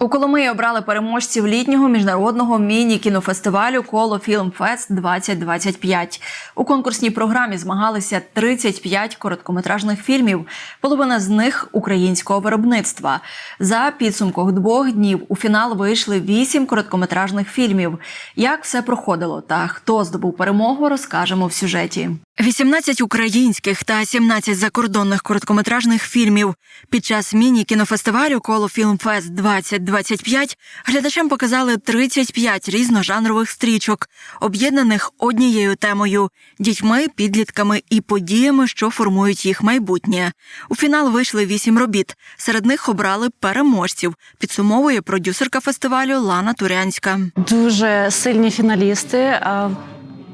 У Коломиї обрали переможців літнього міжнародного міні-кінофестивалю Коло Філмфест 2025. У конкурсній програмі змагалися 35 короткометражних фільмів, половина з них українського виробництва. За підсумком двох днів у фінал вийшли 8 короткометражних фільмів. Як все проходило та хто здобув перемогу, розкажемо в сюжеті. 18 українських та 17 закордонних короткометражних фільмів. Під час міні-кінофестивалю Коло Філмфест 2025 глядачам показали 35 різножанрових стрічок, об'єднаних однією темою дітьми, підлітками і подіями, що формують їх майбутнє. У фінал вийшли 8 робіт. Серед них обрали переможців. Підсумовує продюсерка фестивалю Лана Турянська. Дуже сильні фіналісти.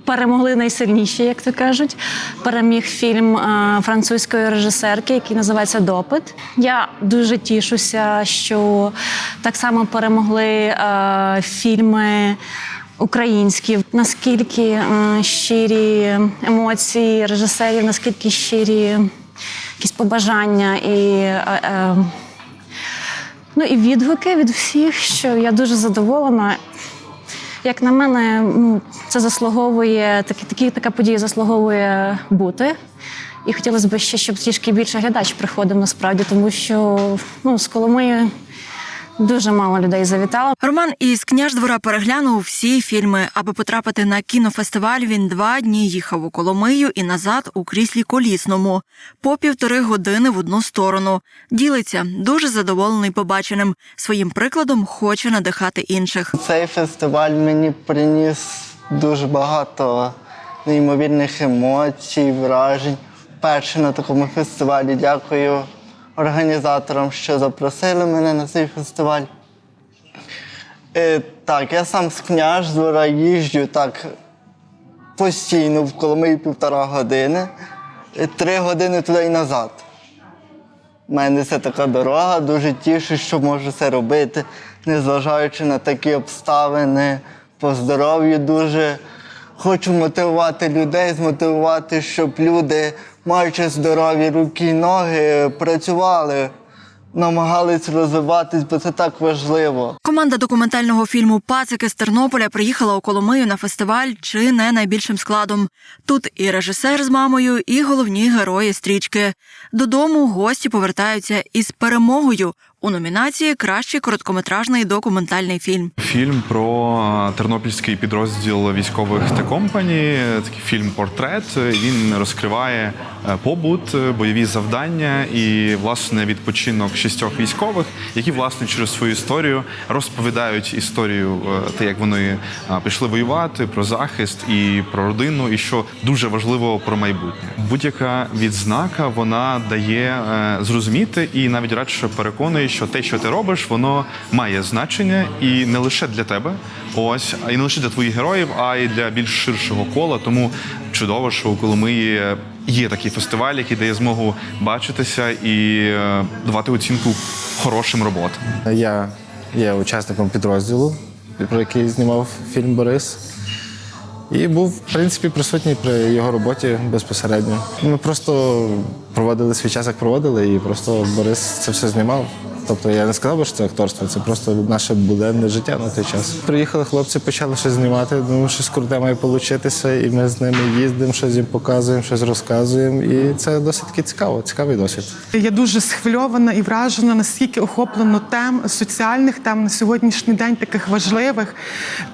Перемогли найсильніші, як то кажуть. Переміг фільм французької режисерки, який називається Допит. Я дуже тішуся, що так само перемогли фільми українські. Наскільки щирі емоції режисерів, наскільки щирі якісь побажання і. а, Ну і відгуки від всіх, що я дуже задоволена. Як на мене, ну, це заслуговує, такі, такі, така подія заслуговує бути. І хотілося б ще, щоб трішки більше глядач приходив насправді, тому що ну, з Коломиї дуже мало людей завітало. Роман із княждвора переглянув всі фільми. Аби потрапити на кінофестиваль, він два дні їхав у Коломию і назад у кріслі колісному по півтори години в одну сторону. Ділиться дуже задоволений побаченим. Своїм прикладом хоче надихати інших. Цей фестиваль мені приніс дуже багато неймовірних емоцій, вражень. Перше на такому фестивалі дякую організаторам, що запросили мене на цей фестиваль. Е, так, я сам з княждвора їжджу так постійно в Коломиї півтора години, е, три години туди і назад. У мене це така дорога, дуже тішу, що можу це робити, незважаючи на такі обставини. По здоров'ю дуже хочу мотивувати людей, змотивувати, щоб люди, маючи здорові руки і ноги, працювали, намагались розвиватись, бо це так важливо. Команда документального фільму Пацики з Тернополя приїхала у Коломию на фестиваль чи не найбільшим складом. Тут і режисер з мамою, і головні герої стрічки. Додому гості повертаються із перемогою у номінації Кращий короткометражний документальний фільм. Фільм про тернопільський підрозділ військових та компані. Такий фільм портрет. Він розкриває е, побут, е, бойові завдання і власне відпочинок шістьох військових, які власне через свою історію розповідають історію, е, те, як вони пішли воювати, про захист і про родину, і що дуже важливо про майбутнє. Будь-яка відзнака вона дає зрозуміти і навіть радше переконує, що те, що ти робиш, воно має значення і не лише для тебе, ось і не лише для твоїх героїв, а й для більш ширшого кола. Тому чудово, що у Коломиї є такий фестиваль, який дає змогу бачитися і е, давати оцінку хорошим роботам. Я є учасником підрозділу, про який знімав фільм Борис. І був, в принципі, присутній при його роботі безпосередньо. Ми просто проводили свій час, як проводили, і просто Борис це все знімав. Тобто я не сказав би, що це акторство, це просто наше буденне життя на той час. Приїхали хлопці, почали щось знімати, думаю, щось круте має получитися, і ми з ними їздимо, щось їм показуємо, щось розказуємо. І це досить таки цікаво, цікавий досвід. Я дуже схвильована і вражена, наскільки охоплено тем соціальних тем на сьогоднішній день, таких важливих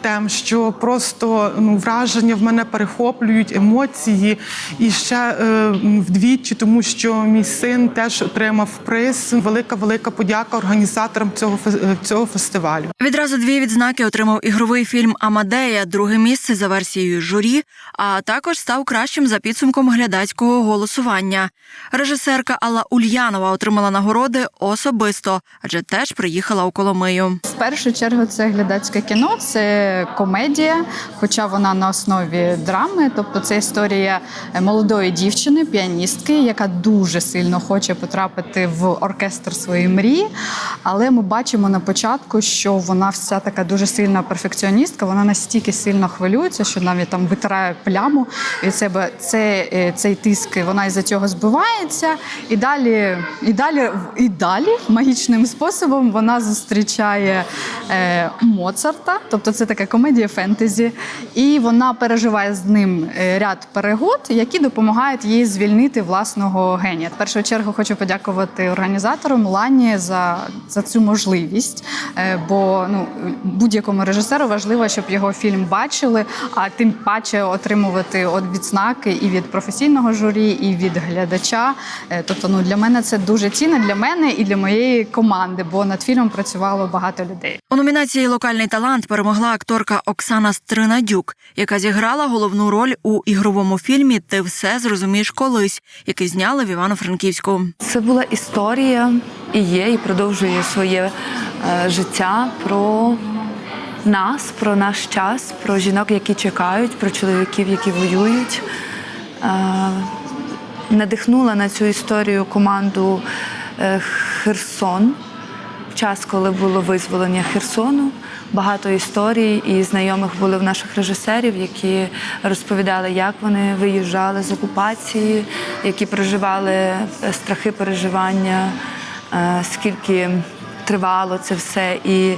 тем, що просто ну, враження в мене перехоплюють емоції і ще е, вдвічі, тому що мій син теж отримав приз. Велика велика подяка організаторам цього е, цього фестивалю. Відразу дві відзнаки отримав ігровий фільм Амадея, друге місце за версією журі, а також став кращим за підсумком глядацького голосування. Режисерка Алла Ульянова отримала нагороди особисто, адже теж приїхала у Коломию. В першу чергу це глядацьке кіно, це комедія, хоча вона на основі драми. Тобто це історія молодої дівчини, піаністки, яка дуже сильно хоче потрапити в оркестр своєї мрії. Але ми бачимо на початку, що вона вся така дуже сильна перфекціоністка. Вона настільки сильно хвилюється, що навіть там витирає пляму від себе. Це, е, цей тиск, вона із-за цього збивається. І далі, і далі, і далі магічним способом вона зустрічає е, Моцарта, тобто це така комедія фентезі, і вона переживає з ним е, ряд перегод, які допомагають їй звільнити власного генія. В першу чергу хочу подякувати організаторам Лані за, за цю можливість. Е, бо ну, будь-якому режисеру важливо, щоб його фільм бачили, а тим паче отримувати от відзнаки і від професійного журі, і від глядача. Е, Тобто, ну для мене це дуже цінно для мене і для моєї команди, бо над фільмом працювало багато людей. У номінації Локальний талант перемогла акторка Оксана Стринадюк, яка зіграла головну роль у ігровому фільмі Ти все зрозумієш колись, який зняли в Івано-Франківську. Це була історія і є, і продовжує своє е, життя про нас, про наш час, про жінок, які чекають, про чоловіків, які воюють. Е, надихнула на цю історію команду е, Херсон час, коли було визволення Херсону. Багато історій і знайомих були в наших режисерів, які розповідали, як вони виїжджали з окупації, які проживали е, страхи переживання, е, скільки тривало це все. І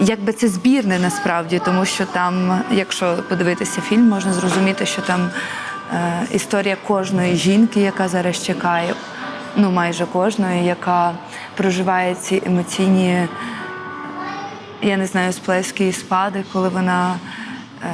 якби це збірне насправді, тому що там, якщо подивитися фільм, можна зрозуміти, що там е, історія кожної жінки, яка зараз чекає, ну майже кожної, яка проживає ці емоційні, я не знаю, сплески і спади, коли вона е,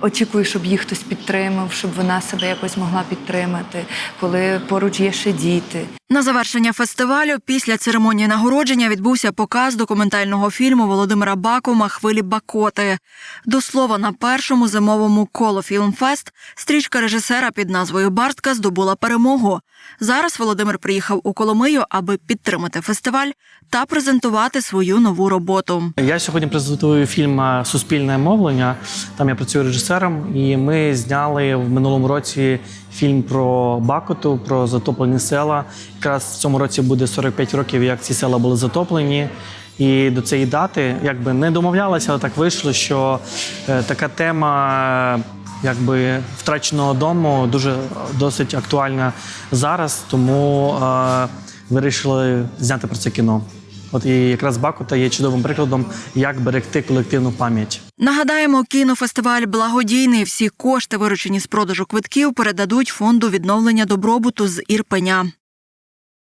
очікує, щоб їх хтось підтримав, щоб вона себе якось могла підтримати, коли поруч є ще діти. На завершення фестивалю після церемонії нагородження відбувся показ документального фільму Володимира Бакума Хвилі Бакоти. До слова, на першому зимовому коло Філмфест стрічка режисера під назвою Бартка здобула перемогу. Зараз Володимир приїхав у Коломию, аби підтримати фестиваль та презентувати свою нову роботу. Я сьогодні презентую фільм Суспільне мовлення. Там я працюю режисером, і ми зняли в минулому році фільм про Бакоту, про затоплені села. Якраз в цьому році буде 45 років, як ці села були затоплені. І до цієї дати якби не домовлялися, але так вийшло, що е, така тема. Якби втраченого дому дуже досить актуальна зараз, тому е, вирішили зняти про це кіно. От і якраз Бакута є чудовим прикладом, як берегти колективну пам'ять. Нагадаємо, кінофестиваль благодійний. Всі кошти, виручені з продажу квитків, передадуть фонду відновлення добробуту з Ірпеня.